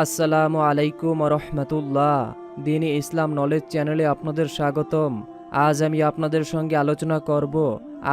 আসসালামু আলাইকুম রহমতুল্লাহ। দিনী ইসলাম নলেজ চ্যানেলে আপনাদের স্বাগতম। আজ আমি আপনাদের সঙ্গে আলোচনা করব,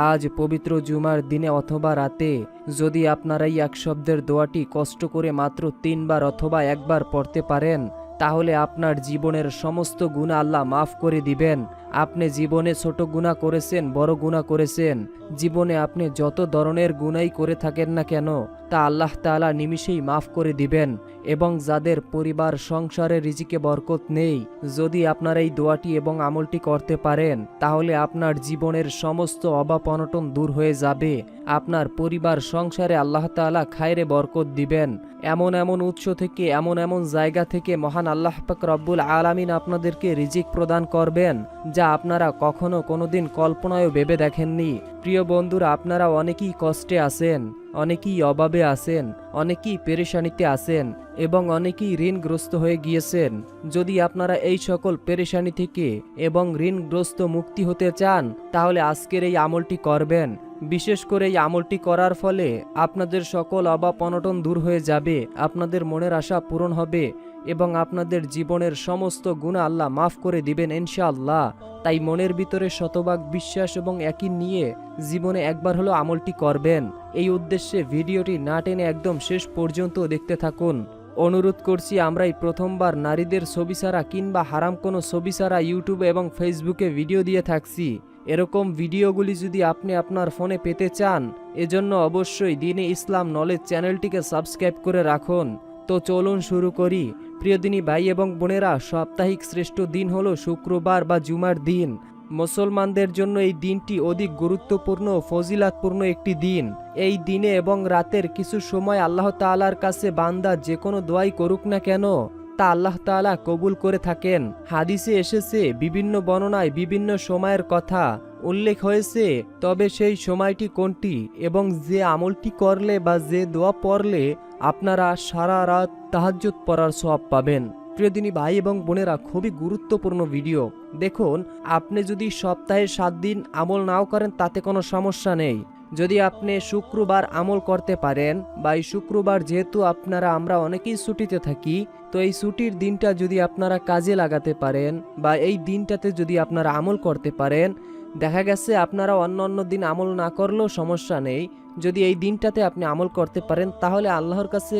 আজ পবিত্র জুমার দিনে অথবা রাতে, যদি আপনারা এই এক শব্দের দোয়াটি কষ্ট করে মাত্র তিনবার অথবা একবার পড়তে পারেন, তাহলে আপনার জীবনের সমস্ত গুণা আল্লাহ মাফ করে দিবেন। আপনি জীবনে ছোট গুণা করেছেন, বড় গুণা করেছেন। জীবনে আপনি যত ধরনের গুণাই করে থাকেন না কেন, তা আল্লাহ তাআলা নিমিষেই মাফ করে দিবেন এবং যাদের পরিবার, সংসারে রিজিকে বরকত নেই, যদি আপনার এই দোয়াটি এবং আমলটি করতে পারেন, তাহলে আপনার জীবনের সমস্ত অভাব অনটন দূর হয়ে যাবে। আপনার পরিবার, সংসারে আল্লাহ তাআলা খায়রে বরকত দিবেন। এমন এমন উৎস থেকে, এমন এমন জায়গা থেকে মহান আল্লাহ পাক রব্বুল আলামিন আপনাদেরকে রিজিক প্রদান করবেন যা আপনারা কখনো কোনোদিন কল্পনায়ও ভেবে দেখেননি। প্রিয় বন্ধুরা, আপনারা অনেকেই কষ্টে আছেন, অনেকেই অভাবে আছেন, অনেকেই পেরেশানিতে আছেন এবং অনেকেই ঋণগ্রস্ত হয়ে গিয়েছেন। যদি আপনারা এই সকল পেরেশানি থেকে এবং ঋণগ্রস্ত মুক্তি হতে চান, তাহলে আজকের এই আমলটি করবেন। বিশেষ করে এই আমলটি করার ফলে আপনাদের সকল অভাব অনটন দূর হয়ে যাবে, আপনাদের মনের আশা পূরণ হবে। এবং আপনাদের জীবনের সমস্ত গুণা আল্লাহ মাফ করে দিবেন ইনশাআল্লাহ। তাই মনের ভিতরে শতভাগ বিশ্বাস এবং একই নিয়ে জীবনে একবার হলো আমলটি করবেন। এই উদ্দেশ্যে ভিডিওটি না টেনে একদম শেষ পর্যন্ত দেখতে থাকুন। অনুরোধ করছি, আমরাই প্রথমবার নারীদের ছবি ছাড়া কিংবা হারাম কোনো ছবি ছাড়া ইউটিউবে এবং ফেসবুকে ভিডিও দিয়ে থাকছি। এরকম ভিডিওগুলি যদি আপনি আপনার ফোনে পেতে চান, এজন্য অবশ্যই দিনে ইসলাম নলেজ চ্যানেলটিকে সাবস্ক্রাইব করে রাখুন। তো চলুন শুরু করি। প্রিয়দিনী ভাই এবং বোনেরা, সাপ্তাহিক শ্রেষ্ঠ দিন হলো শুক্রবার বা জুমার দিন। মুসলমানদের জন্য এই দিনটি অধিক গুরুত্বপূর্ণ, ফজিলাতপূর্ণ একটি দিন। এই দিনে এবং রাতের কিছু সময় আল্লাহ তাআলার কাছে বান্দা যে কোনো দোয়াই করুক না কেন, তা আল্লাহ তাআলা কবুল করে থাকেন। হাদিসে এসেছে, বিভিন্ন বর্ণনায় বিভিন্ন সময়ের কথা। উল্লেখ হয়েছে, তবে সেই সময়টি কোনটি এবং যে আমলটি করলে বা যে দোয়া পড়লে আপনারা সারা রাত তাহাজ্জুদ পড়ার সওয়াব পাবেন। প্রিয়দিনী ভাই এবং বোনেরা, খুবই গুরুত্বপূর্ণ ভিডিও। দেখুন, আপনি যদি সপ্তাহে সাত দিন আমল নাও করেন, তাতে কোনো সমস্যা নেই। যদি আপনি শুক্রবার আমল করতে পারেন বা এই শুক্রবার যেহেতু আপনারা, আমরা অনেকেই ছুটিতে থাকি, তো এই ছুটির দিনটা যদি আপনারা কাজে লাগাতে পারেন বা এই দিনটাতে যদি আপনারা আমল করতে পারেন দেখা গেছে আপনারা অন্য অন্য দিন আমল না করলেও সমস্যা নেই। যদি এই দিনটাতে আপনি আমল করতে পারেন, তাহলে আল্লাহর কাছে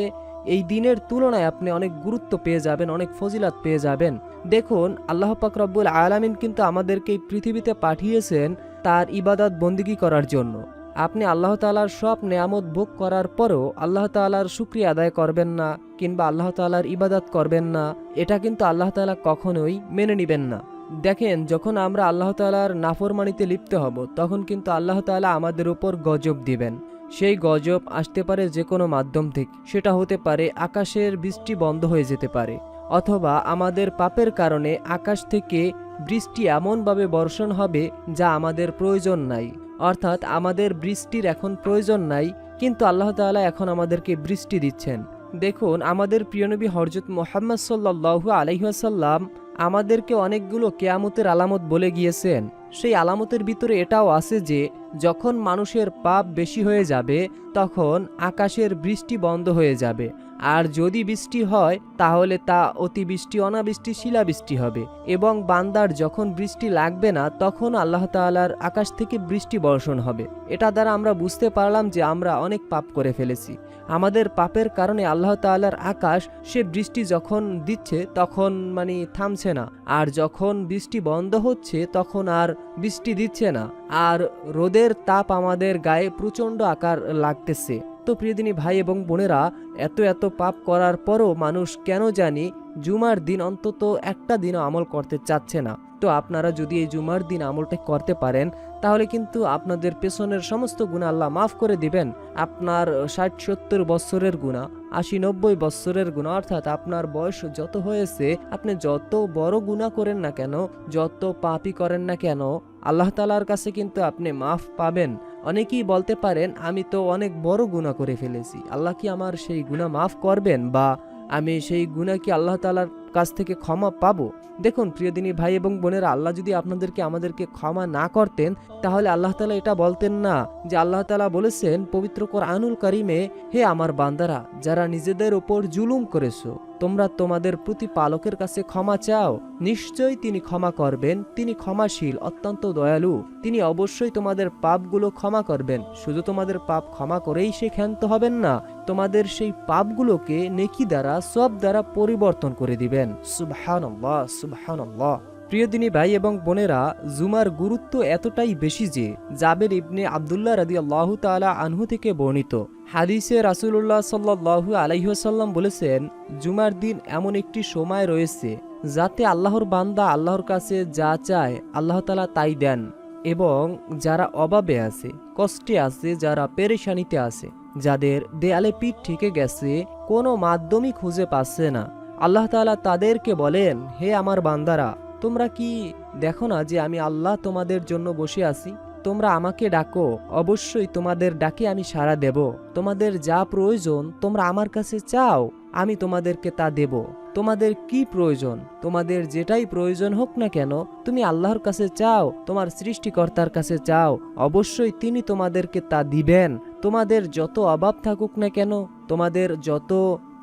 এই দিনের তুলনায় আপনি অনেক গুরুত্ব পেয়ে যাবেন, অনেক ফজিলাত পেয়ে যাবেন। দেখুন, আল্লাহ রব্বুল আলামিন কিন্তু আমাদেরকে এই পৃথিবীতে পাঠিয়েছেন তার ইবাদত বন্দিগি করার জন্য। আপনি আল্লাহ তালার সব নেয়ামত ভোগ করার পরও আল্লাহ তালার শুক্রিয়া আদায় করবেন না কিংবা আল্লাহ তালার ইবাদত করবেন না, এটা কিন্তু আল্লাহ তালা কখনোই মেনে নেবেন না। দেখেন, যখন আমরা আল্লাহ তালার নাফরমানিতে লিপ্ত হব, তখন কিন্তু আল্লাহ তালা আমাদের উপর গজব দিবেন। সেই গজব আসতে পারে যে কোনো মাধ্যম থেকে। সেটা হতে পারে আকাশের বৃষ্টি বন্ধ হয়ে যেতে পারে, অথবা আমাদের পাপের কারণে আকাশ থেকে বৃষ্টি এমনভাবে বর্ষণ হবে যা আমাদের প্রয়োজন নাই। অর্থাৎ আমাদের বৃষ্টির এখন প্রয়োজন নাই, কিন্তু আল্লাহ তাআলা এখন আমাদেরকে বৃষ্টি দিচ্ছেন। দেখুন, আমাদের প্রিয়নবী হরজত মোহাম্মদ সাল্লাহ আলহিহাসাল্লাম আমাদেরকে অনেকগুলো কেয়ামতের আলামত বলে গিয়েছেন। সেই আলামতের ভিতরে এটাও আছে যে যখন মানুষের পাপ বেশি হয়ে যাবে, তখন আকাশের বৃষ্টি বন্ধ হয়ে যাবে। আর যদি বৃষ্টি হয়, তাহলে তা অতিবৃষ্টি, অনাবৃষ্টি, শিলাবৃষ্টি হবে। এবং বান্দার যখন বৃষ্টি লাগবে না, তখন আল্লাহ তাআলার আকাশ থেকে বৃষ্টি বর্ষণ হবে। এটা দ্বারা আমরা বুঝতে পারলাম যে আমরা অনেক পাপ করে ফেলেছি। আমাদের পাপের কারণে আল্লাহ তাআলার আকাশ, সে বৃষ্টি যখন দিচ্ছে, তখন মানে থামছে না। আর যখন বৃষ্টি বন্ধ হচ্ছে, তখন আর বৃষ্টি দিচ্ছে না, আর রোদের তাপ আমাদের গায়ে প্রচণ্ড আকার লাগতেছে। তো প্রিয়দিনী ভাই এবং বোনেরা, এত এত পাপ করার পরও মানুষ কেন জানি জুমার দিন অন্তত একটা দিনও আমল করতে চাচ্ছে না। তো আপনারা যদি এই জুমার দিন আমলটা করতে পারেন, তাহলে কিন্তু আপনাদের পেছনের সমস্ত গুণা আল্লাহ মাফ করে দিবেন। আপনার ষাট সত্তর বৎসরের গুণা আশি নব্বই বৎসরের গুণা অর্থাৎ আপনার বয়স যত হয়েছে, আপনি যত বড় গুণা করেন না কেন, যত পাপই করেন না কেন আল্লাহ তালার কাছে কিন্তু আপনি মাফ পাবেন। অনেকেই বলতে পারেন, আমি তো অনেক বড় গুণা করে ফেলেছি। আল্লাহ কি আমার সেই গুণা মাফ করবেন? বা, আমি সেই গুণা কি আল্লাহ তালার কাছ থেকে ক্ষমা পাবো। দেখুন, প্রিয়দিনী ভাই এবং বোনেরা, আল্লাহ যদি আপনাদেরকে, আমাদেরকে ক্ষমা না করতেন, তাহলে আল্লাহ তালা এটা বলতেন না যে আল্লাহ তালা বলেছেন, পবিত্র আনুল কারিমে, হে আমার বান্দারা, যারা নিজেদের ওপর জুলুম করেছ, তোমরা তোমাদের প্রতিপালকের কাছে ক্ষমা চাও। নিশ্চয়ই তিনি ক্ষমা করবেন, তিনি ক্ষমাশীল, অত্যন্ত দয়ালু। তিনি অবশ্যই তোমাদের পাপগুলো ক্ষমা করবেন। শুধু তোমাদের পাপ ক্ষমা করেই সে ক্ষান্ত হবেন না, তোমাদের সেই পাপগুলোকে নেকি দ্বারা, সব দ্বারা পরিবর্তন করে দিবেন। সুবহানাল্লাহ সুবহানাল্লাহ। প্রিয় দিনী ভাই এবং বোনেরা, জুমার গুরুত্ব এতটাই বেশি যে জাবের ইবনে আবদুল্লাহ রাদি আল্লাহ তালা আনহু থেকে বর্ণিত। হাদিসে রাসুল্লাহ সাল্লাহু আলাইসাল্লাম বলেছেন, জুমার দিন এমন একটি সময় রয়েছে যাতে আল্লাহর বান্দা আল্লাহর কাছে যা চায় আল্লাহ তালা তাই দেন এবং যারা অভাবে আছে, কষ্টে আছে, যারা পেরেশানিতে আছে, যাদের দেয়ালে পিঠ ঠেকে গেছে, কোনো মাধ্যমই খুঁজে পাচ্ছে না। আল্লাহ তাআলা তাদেরকে বলেন, হে আমার বান্দারা, তোমরা কি দেখো না যে আমি আল্লাহ তোমাদের জন্য বসে আছি? তোমরা আমাকে ডাকো, অবশ্যই তোমাদের ডাকে আমি সাড়া দেব। তোমাদের যা প্রয়োজন, তোমরা আমার কাছে চাও, আমি তোমাদেরকে তা দেব। তোমাদের কি প্রয়োজন? তোমাদের যেটাই প্রয়োজন হোক না কেন, তুমি আল্লাহর কাছে চাও, তোমার সৃষ্টিকর্তার কাছে চাও, অবশ্যই তিনি তোমাদেরকে তা দিবেন। তোমাদের যত অভাব থাকুক না কেন, তোমাদের যত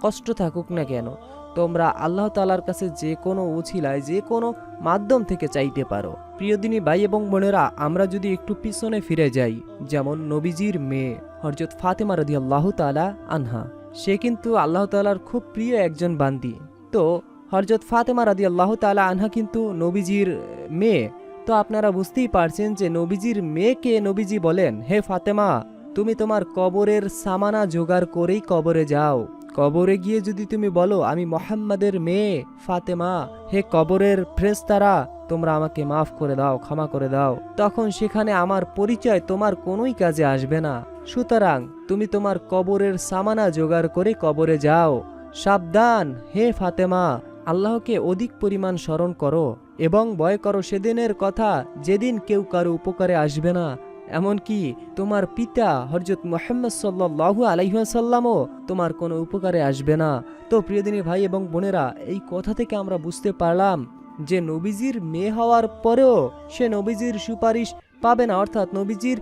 কষ্ট থাকুক না কেন তোমরা আল্লাহ তালার কাছে যে কোনো উছিলায়, যে কোনো মাধ্যম থেকে চাইতে পারো। প্রিয়দিনী ভাই এবং বোনেরা, আমরা যদি একটু পিছনে ফিরে যাই, যেমন নবীজির মেয়ে হরজত ফাতেমা রদি আল্লাহ তালা আনহা। সে কিন্তু আল্লাহ তালার খুব প্রিয় একজন বান্দি। তো হরজত ফাতেমা রাদি আল্লাহ তালা আনহা কিন্তু নবীজির মেয়ে। তো আপনারা বুঝতেই পারছেন যে নবীজির মেয়েকে নবীজি বলেন, হে ফাতেমা, তুমি তোমার কবরের সামানা জোগাড় করেই কবরে যাও। কবরে গিয়ে যদি তুমি বলো, আমি মোহাম্মদের মেয়ে, ফাতেমা, হে কবরের ফ্রেস্তারা তোমরা আমাকে মাফ করে দাও, ক্ষমা করে দাও। তখন সেখানে আমার পরিচয় তোমার কোনোই কাজে আসবে না। সুতরাং তুমি তোমার কবরের সামানা জোগাড় করে কবরে যাও। সাবধান, হে ফাতেমা, আল্লাহকে অধিক পরিমাণ স্মরণ করো এবং ভয় করো, সেদিনের কথা যেদিন কেউ কারও উপকারে আসবে না। এমনকি তোমার পিতা হরজত মোহাম্মদ সাল্লাহু আলাইসাল্লামও তোমার কোনো উপকারে আসবে না। তো প্রিয়দিনী ভাই এবং বোনেরা, এই কথা থেকে আমরা বুঝতে পারলাম যে নবীজির মেয়ে হওয়ার পরেও সে নবীজির সুপারিশ পাবে না, অর্থাৎ নবীজির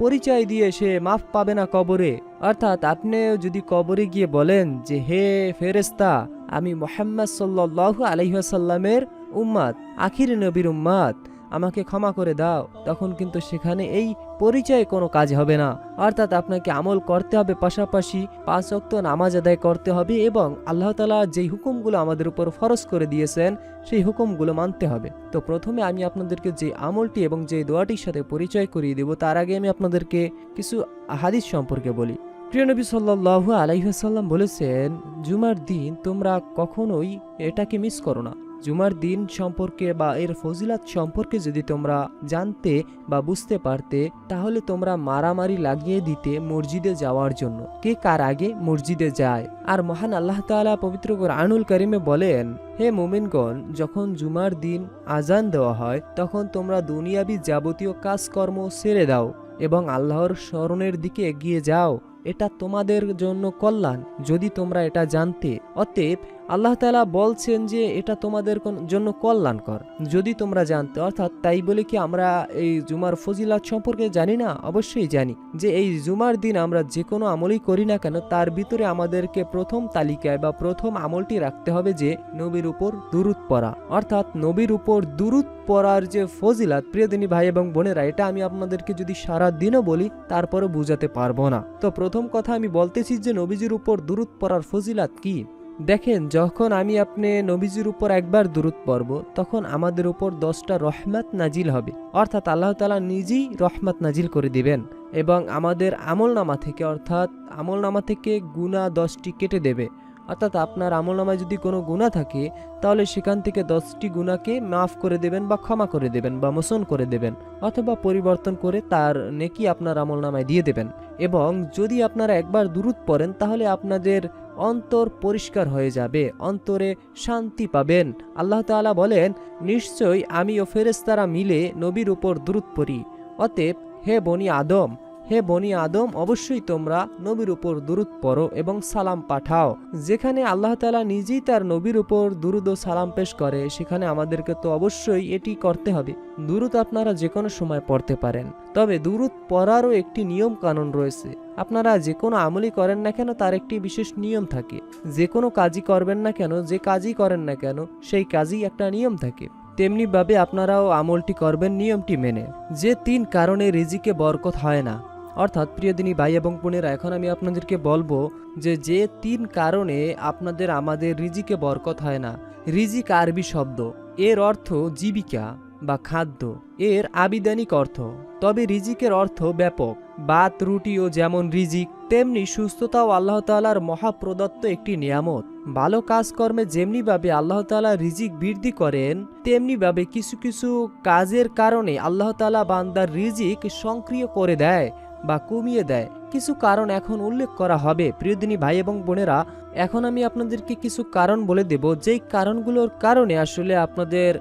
পরিচয় দিয়ে সে মাফ পাবে না কবরে। অর্থাৎ আপনি যদি কবরে গিয়ে বলেন যে, হে ফেরেস্তা আমি মোহাম্মদ সাল্লাহ আলহিহাসাল্লামের উম্মাদ, আখির নবীর উম্মাদ আমাকে ক্ষমা করে দাও, তখন কিন্তু সেখানে এই পরিচয়ে কোনো কাজ হবে না। অর্থাৎ আপনাকে আমল করতে হবে পাশাপাশি পাঁচ অক্ত নামাজ আদায় করতে হবে এবং আল্লাহ তালা যেই হুকুমগুলো আমাদের উপর ফরজ করে দিয়েছেন, সেই হুকুমগুলো মানতে হবে। তো প্রথমে আমি আপনাদেরকে যে আমলটি এবং যে দোয়াটির সাথে পরিচয় করিয়ে দেব, তার আগে আমি আপনাদেরকে কিছু হাদিস সম্পর্কে বলি। প্রিয় নবী সাল্লাহ আলাইসাল্লাম বলেছেন, জুমার দিন তোমরা কখনোই এটাকে মিস করো না। জুমার দিন সম্পর্কে বা এর ফজিলাত সম্পর্কে যদি তোমরা জানতে বা বুঝতে পারতে, তাহলে তোমরা মারামারি লাগিয়ে দিতে মসজিদে যাওয়ার জন্য। কে কার আগে মসজিদে যায়? আর মহান আল্লাহ তাআলা পবিত্র আনুল করিমে বলেন, হে মোমিনগণ, যখন জুমার দিন আজান দেওয়া হয়, তখন তোমরা দুনিয়াবি যাবতীয় কাজকর্ম ছেড়ে দাও এবং আল্লাহর স্মরণের দিকে এগিয়ে যাও। এটা তোমাদের জন্য কল্যাণ, যদি তোমরা এটা জানতে। অতএব আল্লাহ তালা বলছেন যে এটা তোমাদের জন্য কল্যাণকর। যদি তোমরা জানতে, অর্থাৎ তাই বলে কি আমরা এই জুমার ফজিলাত সম্পর্কে জানি না? অবশ্যই জানি যে এই জুমার দিন আমরা যে কোনো আমলই করি না কেন, তার ভিতরে আমাদেরকে প্রথম তালিকায় বা প্রথম আমলটি রাখতে হবে যে নবীর উপর দুরুদ পড়া। অর্থাৎ নবীর উপর দুরুদ পড়ার যে ফজিলাত প্রিয়দিনী ভাই এবং বোনেরা, এটা আমি আপনাদেরকে যদি সারা দিনও বলি তারপরে বুঝাতে পারব না। তো প্রথম কথা আমি বলতেছি যে নবীজির উপর দুরুদ পড়ার ফজিলাত কি? দেখেন, যখন আমি আপনি নবীজির উপর একবার দূরত পড়ব, তখন আমাদের উপর দশটা রহমত নাজিল হবে। অর্থাৎ আল্লাহ তালা নিজেই রহমত নাজিল করে দিবেন এবং আমাদের আমলনামা থেকে, অর্থাৎ আমলনামা থেকে গুণা দশটি কেটে দেবে। অর্থাৎ আপনার আমলনামায় যদি কোনো গুণা থাকে, তাহলে সেখান থেকে দশটি গুণাকে মাফ করে দেবেন বা ক্ষমা করে দেবেন বা মোচন করে দেবেন অথবা পরিবর্তন করে তার নেকি আপনার আমলনামায় দিয়ে দেবেন। এবং যদি আপনারা একবার দূরত পড়েন, তাহলে আপনাদের অন্তর পরিষ্কার হয়ে যাবে, অন্তরে শান্তি পাবেন। আল্লাহ তালা বলেন, নিশ্চয়ই আমি ও ফেরেস্তারা মিলে নবীর উপর দ্রুত পড়ি। অতএব হে বনি আদম হে বনি আদম, অবশ্যই তোমরা নবীর উপর দুরুদ পড়ো এবং সালাম পাঠাও। যেখানে আল্লাহ তাআলা নিজেই তার নবীর উপর দুরুদ ও সালাম পেশ করে, সেখানে আমাদেরকে তো অবশ্যই এটি করতে হবে। দুরুদ আপনারা যে কোনো সময় পড়তে পারেন। তবে দুরুদ পড়ারও একটি নিয়ম কানুন রয়েছে। আপনারা যে কোনো আমলই করেন না কেন, তার একটি বিশেষ নিয়ম থাকে। যে কোনো কাজই করবেন না কেন, যে কাজই করেন না কেন, সেই কাজই একটা নিয়ম থাকে। তেমনিভাবে আপনারাও আমলটি করবেন নিয়মটি মেনে। যে তিন কারণে রিজিকে বরকত হয় না। অর্থাৎ প্রিয় দিনী ভাই এবং বোনেরা, এখন আমি আপনাদেরকে বলব যে যে তিন কারণে আপনাদের আমাদের রিজিকে বরকত হয় না। রিজিক আরবি শব্দ। এর অর্থ জীবিকা বা খাদ্য। এর আবিধানিক অর্থ। তবে রিজিকের অর্থ ব্যাপক। বাত রুটিও যেমন রিজিক, তেমনি সুস্থতাও আল্লাহ তালার মহাপ্রদত্ত একটি নিয়ামত। ভালো কাজকর্মে যেমনিভাবে আল্লাহ তালা রিজিক বৃদ্ধি করেন, তেমনিভাবে কিছু কিছু কাজের কারণে আল্লাহ তালা বান্দার রিজিক সক্রিয় করে দেয়। বা কমিয়ে দেয়। কিছু কারণ এখন উল্লেখ করা হবে। প্রিয়দিনী ভাই এবং বোনেরা, এখন আমি আপনাদেরকে কিছু কারণ বলে দেব, যেই কারণগুলোর কারণে আসলে আপনাদের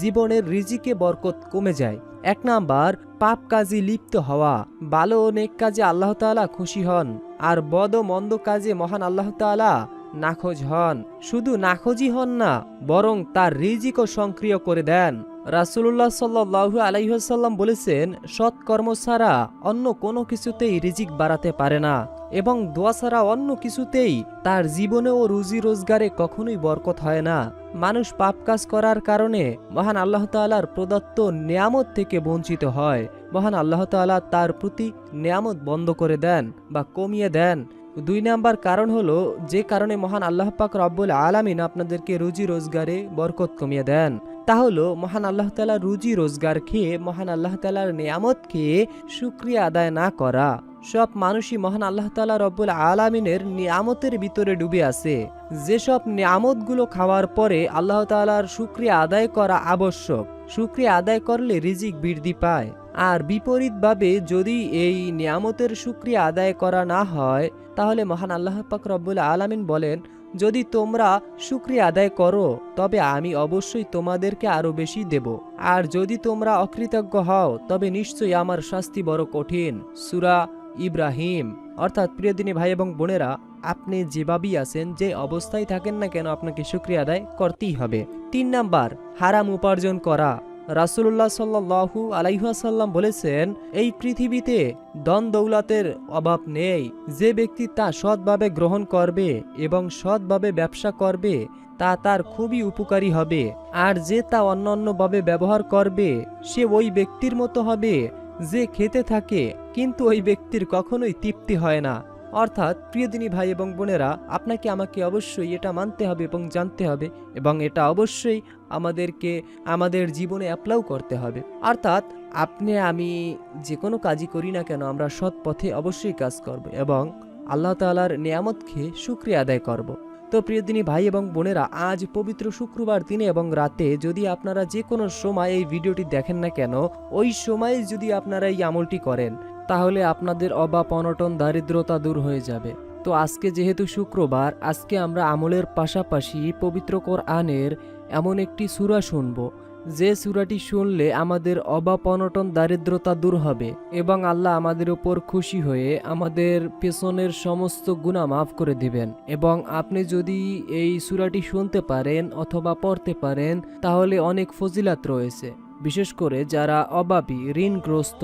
জীবনের রিজিকে বরকত কমে যায়। এক নাম্বার, পাপ কাজে লিপ্ত হওয়া। ভালো ও নেক কাজে আল্লাহ তাআলা খুশি হন, আর বদ মন্দ কাজে মহান আল্লাহ তাআলা নাখোঁজ হন। শুধু নাখোঁজই হন না, বরং তার রিজিকও সক্রিয় করে দেন। রাসুল্লাহ সাল্লাহু আলাইসাল্লাম বলেছেন সৎকর্ম ছাড়া অন্য কোনো কিছুতেই রিজিক বাড়াতে পারে না এবং দোয়া ছাড়া অন্য কিছুতেই তার জীবনে ও রুজি রোজগারে কখনোই বরকত হয় না। মানুষ পাপ কাজ করার কারণে মহান আল্লাহ তাআলার প্রদত্ত নিয়ামত থেকে বঞ্চিত হয়। মহান আল্লাহ তাআলা তার প্রতি নিয়ামত বন্ধ করে দেন বা কমিয়ে দেন। দুই নাম্বার কারণ হলো, যে কারণে মহান আল্লাহ পাক রব্বুল আলামিন আপনাদেরকে রুজি রোজগারে বরকত কমিয়ে দেন। তা হলো, মহান আল্লাহ তালা রুজি রোজগার খেয়ে মহান আল্লাহ তালার নিয়ামত খেয়ে সুক্রিয়া আদায় না করা। সব মানুষই মহান আল্লাহ তালা রব্বুল আলামিনের নিয়ামতের ভিতরে ডুবে আছে। যেসব নিয়ামতগুলো খাওয়ার পরে আল্লাহ তালার সুক্রিয়া আদায় করা আবশ্যক। সুক্রিয়া আদায় করলে রিজিক বৃদ্ধি পায়। আর বিপরীতভাবে যদি এই নিয়ামতের সুক্রিয়া আদায় করা না হয়, তাহলে মহান আল্লাহ পাক রব্বুল আলামিন বলেন যদি তোমরা শুক্রিয়া আদায় করো, তবে আমি অবশ্যই তোমাদেরকে আরও বেশি দেব। আর যদি তোমরা অকৃতজ্ঞ হও, তবে নিশ্চয়ই আমার শাস্তি বড় কঠিন। সুরা ইব্রাহিম। অর্থাৎ প্রিয় দিনী ভাই এবং বোনেরা, আপনি যেভাবেই আছেন, যে অবস্থায় থাকেন না কেন আপনাকে শুক্রিয়া আদায় করতেই হবে। তিন নাম্বার, হারাম উপার্জন করা। রাসুল্লাহ সাল্লাহু আলাইহাসাল্লাম বলেছেন, এই পৃথিবীতে দন দৌলাতের অভাব নেই। যে ব্যক্তি তা সৎভাবে গ্রহণ করবে এবং সৎভাবে ব্যবসা করবে, তা তার খুবই উপকারী হবে। আর যে তা অন্যান্যভাবে ব্যবহার করবে, সে ওই ব্যক্তির মতো হবে যে খেতে থাকে, কিন্তু ওই ব্যক্তির কখনোই তৃপ্তি হয় না। অর্থাৎ প্রিয়দিনী ভাই এবং বোনেরা, আপনাকে আমাকে অবশ্যই এটা মানতে হবে এবং জানতে হবে এবং এটা অবশ্যই আমাদেরকে, আমাদের জীবনে অ্যাপ্লাউ করতে হবে। অর্থাৎ, আপনি, আমি যে কোনো কাজই করি না কেন, আমরা সৎ পথে অবশ্যই কাজ করব এবং আল্লাহ তালার নিয়ামত খেয়ে সুক্রিয়া আদায় করব। তো প্রিয়দিনী ভাই এবং বোনেরা, আজ পবিত্র শুক্রবার দিনে এবং রাতে যদি আপনারা যে কোনো সময় এই ভিডিওটি দেখেন না কেন, ওই সময়ে যদি আপনারা এই আমলটি করেন তাহলে আপনাদের অভাব অনটন দারিদ্রতা দূর হয়ে যাবে। তো আজকে যেহেতু শুক্রবার, আজকে আমরা আমলের পাশাপাশি পবিত্র কোরআনের এমন একটি সূরা শুনব। যে সূরাটি শুনলে আমাদের অভাব অনটন দারিদ্রতা দূর হবে এবং আল্লাহ আমাদের উপর খুশি হয়ে আমাদের পেছনের সমস্ত গুণা মাফ করে দিবেন। এবং আপনি যদি এই সূরাটি শুনতে পারেন অথবা পড়তে পারেন, তাহলে অনেক ফজিলাত রয়েছে। বিশেষ করে যারা অভাবী ঋণগ্রস্ত,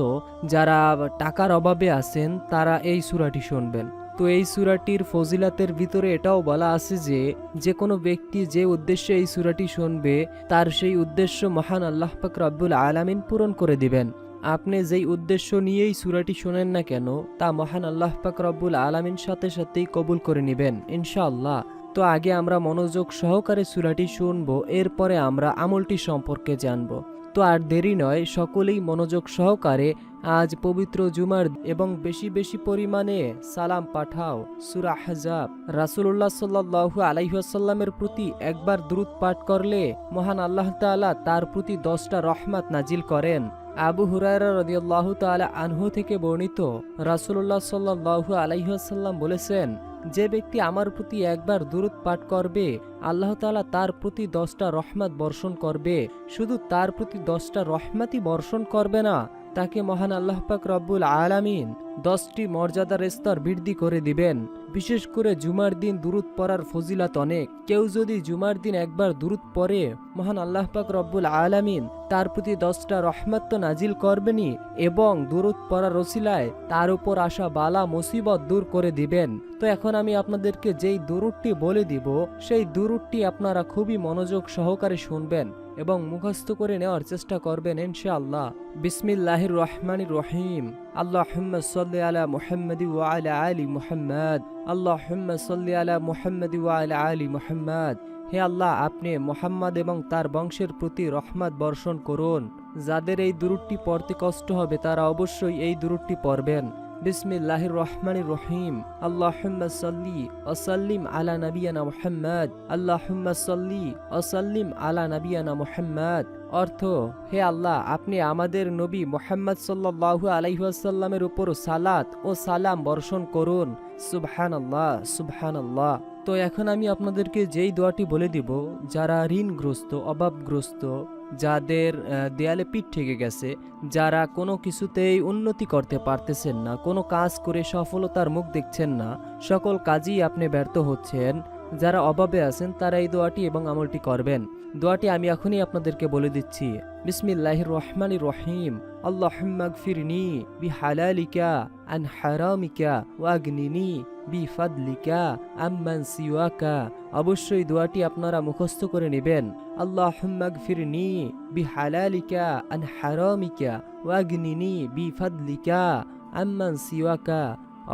যারা টাকার অভাবে আছেন, তারা এই সূরাটি শুনবেন। তো এই সূরাটির ফজিলাতের ভিতরে এটাও বলা আছে যে যে কোনো ব্যক্তি যে উদ্দেশ্যে এই সূরাটি শুনবে, তার সেই উদ্দেশ্য মহান আল্লাহ পাক রব্বুল আলামিন পূরণ করে দিবেন। আপনি যেই উদ্দেশ্য নিয়েই সূরাটি শোনেন না কেন, তা মহান আল্লাহ পাক রব্বুল আলামিন সাথে সাথেই কবুল করে নেবেন, ইনশাআল্লাহ। তো আগে আমরা মনোযোগ সহকারে সূরাটি শুনব, এরপরে আমরা আমলটি সম্পর্কে জানব। তো আর দেরি নয়, সকলেই মনোযোগ সহকারে আজ পবিত্র জুমার এবং বেশি বেশি পরিমাণে সালাম পাঠাও। সুরা হাজাব রাসুল্লাহ সাল্লাহু আলাইসাল্লামের প্রতি একবার দ্রুত পাঠ করলে মহান আল্লাহ তাআলা তার প্রতি দশটা রহমাত নাজিল করেন। আবু হুরায়রা রদিয়াল্লাহু তাআলা আনহু থেকে বর্ণিত রাসুল্লাহ সাল্লাহু আলাইসাল্লাম বলেছেন যে ব্যক্তি আমার প্রতি একবার দূরত পাঠ করবে, আল্লাহ তালা তার প্রতি দশটা রহমাত বর্ষণ করবে। শুধু তার প্রতি দশটা রহমাতই বর্ষণ করবে না, তাকে মহান আল্লাহ পাক রব্বুল আলামিন দশটি মর্যাদার স্তর বৃদ্ধি করে দিবেন। বিশেষ করে জুমার দিন দুরুদ পড়ার ফজিলাত অনেক। কেউ যদি জুমার দিন একবার দুরুদ পড়ে, মহান আল্লাহ পাক রব্বুল আলামিন তার প্রতি দশটা রহমত তো নাজিল করবেনই এবং দুরুদ পড়ার রসিলায় তার উপর আসা বালা মুসিবত দূর করে দিবেন। তো এখন আমি আপনাদেরকে যেই দুরুদটি বলে দিব, সেই দুরুদটি আপনারা খুবই মনোযোগ সহকারে শুনবেন এবং মুখস্থ করে নেওয়ার চেষ্টা করবেন ইনশাআল্লাহ। বিসমিল্লাহির রহমানির রহিম। আলা মুহাম্মাদি ওয়া আলা আলি মুহাম্মাদ। আল্লাহুম্মা সাল্লি আলা মুহাম্মাদি ওয়া আলা আলি মুহাম্মাদ। হে আল্লাহ, আপনি মোহাম্মদ এবং তার বংশের প্রতি রহমত বর্ষণ করুন। যাদের এই দূরটি পড়তে কষ্ট হবে, তারা অবশ্যই এই দূরটি পড়বেন। বিসমিল্লাহির রহমানির রহিম আল্লাহুম্মা সাল্লি ওয়াসাল্লিম আলা নবিয়ানা মুহাম্মদ। আল্লাহুম্মা সাল্লি ওয়াসাল্লিম আলা নবিয়ানা মুহাম্মদ। অর্থ, হে আল্লাহ, আপনি আমাদের নবী মোহাম্মদ সাল্লাল্লাহু আলাইহি ওয়াসাল্লামের উপর সালাত ও সালাম বর্ষণ করুন। সুবহানাল্লাহ সুবহানাল্লাহ। তো এখন আমি আপনাদেরকে যেই দোয়াটি বলে দিব, যারা ঋণগ্রস্ত, অভাবগ্রস্ত যাদের দেয়ালে পিঠ থেকে গেছে, যারা কোনো কিছুতেই উন্নতি করতে পারতেছেন না, কোনো কাজ করে সফলতার মুখ দেখছেন না, সকল কাজই আপনি ব্যর্থ হচ্ছেন। যারা অভাবে আছেন, তারা এই দোয়াটি এবং আমলটি করবেন। দোয়াটি আমি এখনই আপনাদেরকে বলে দিচ্ছি। বিসমিল্লাহির রহমানির রহিম আল্লাহুম্মা গফিরনি বিহালালিকা আন হারামিকা ওয়াগনিনি বিফাদলিকা, আম্মান সিওয়াকা। অবশ্যই দোয়াটি আপনারা মুখস্থ করে নেবেন। আল্লাহ ফিরনি বি হালালিকা আন হারামিকা, ওয়াগনিনি বিফাদলিকা, আম্মান সিওয়াকা।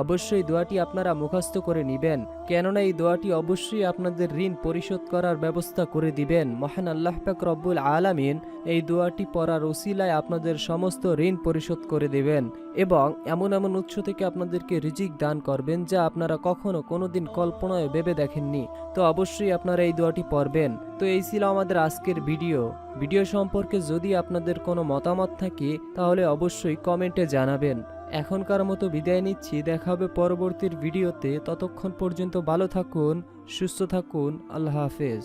অবশ্যই দোয়াটি আপনারা মুখস্থ করে নেবেন, কেননা এই দোয়াটি অবশ্যই আপনাদের ঋণ পরিশোধ করার ব্যবস্থা করে দিবেন। মহান আল্লাহ পাক রব্বুল আলামিন এই দোয়াটি পড়ার ওসিলায় আপনাদের সমস্ত ঋণ পরিশোধ করে দেবেন এবং এমন এমন উৎস থেকে আপনাদেরকে রিজিক দান করবেন যা আপনারা কখনো কোনোদিন কল্পনায় ভেবে দেখেননি। তো অবশ্যই আপনারা এই দোয়াটি পড়বেন। তো এই ছিল আমাদের আজকের ভিডিও। ভিডিও সম্পর্কে যদি আপনাদের কোনো মতামত থাকে, তাহলে অবশ্যই কমেন্টে জানাবেন। এখনকার মতো বিদায় নিচ্ছি। দেখা হবে পরবর্তীর ভিডিওতে। ততক্ষণ পর্যন্ত ভালো থাকুন, সুস্থ থাকুন। আল্লাহ হাফেজ।